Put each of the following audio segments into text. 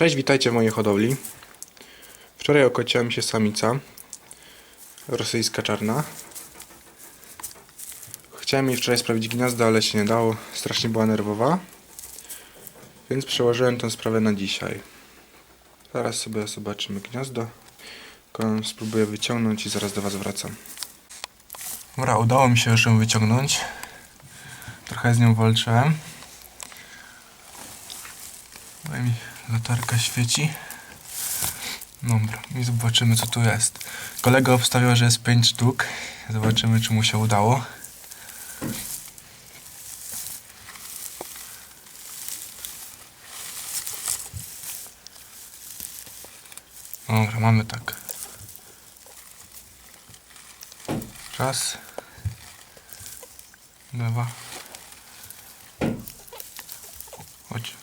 Cześć, witajcie w mojej hodowli. Wczoraj okociła mi się samica rosyjska czarna. Chciałem jej wczoraj sprawdzić gniazdo, ale się nie dało. Strasznie była nerwowa. Więc przełożyłem tę sprawę na dzisiaj. Zaraz sobie zobaczymy gniazdo. Spróbuję wyciągnąć i zaraz do Was wracam. Dobra, udało mi się już ją wyciągnąć. Trochę z nią walczyłem. Daj mi latarka świeci. Dobra, i zobaczymy co tu jest. Kolega obstawiał, że jest 5 sztuk. Zobaczymy czy mu się udało. Dobra, mamy tak. Raz. Dwa. Chodź.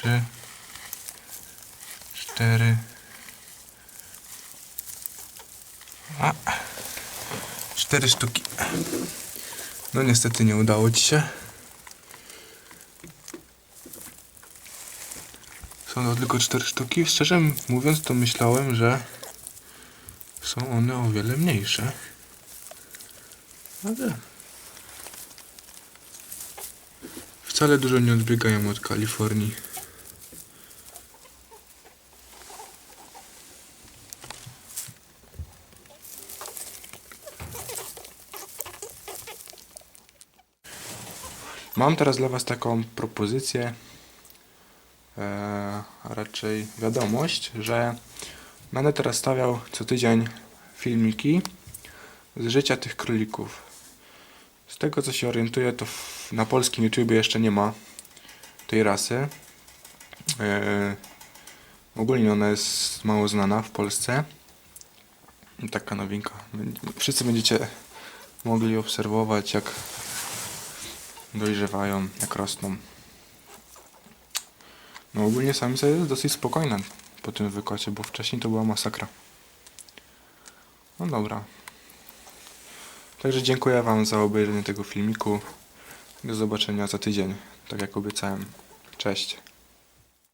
Trzy. Cztery. A. Cztery sztuki. No niestety nie udało ci się. Są to tylko cztery sztuki. Szczerze mówiąc to myślałem, że są one o wiele mniejsze. Ale wcale dużo nie odbiegają od Kalifornii. Mam teraz dla Was taką propozycję, e, raczej wiadomość, że będę teraz stawiał co tydzień filmiki z życia tych królików. Z tego co się orientuję, to w, na polskim YouTube jeszcze nie ma tej rasy. E, ogólnie ona jest mało znana w Polsce. Taka nowinka. Wszyscy będziecie mogli obserwować, jak dojrzewają, jak rosną. No ogólnie samica jest dosyć spokojna po tym wykocie, bo wcześniej to była masakra. No dobra. Także dziękuję Wam za obejrzenie tego filmiku. Do zobaczenia za tydzień, tak jak obiecałem. Cześć.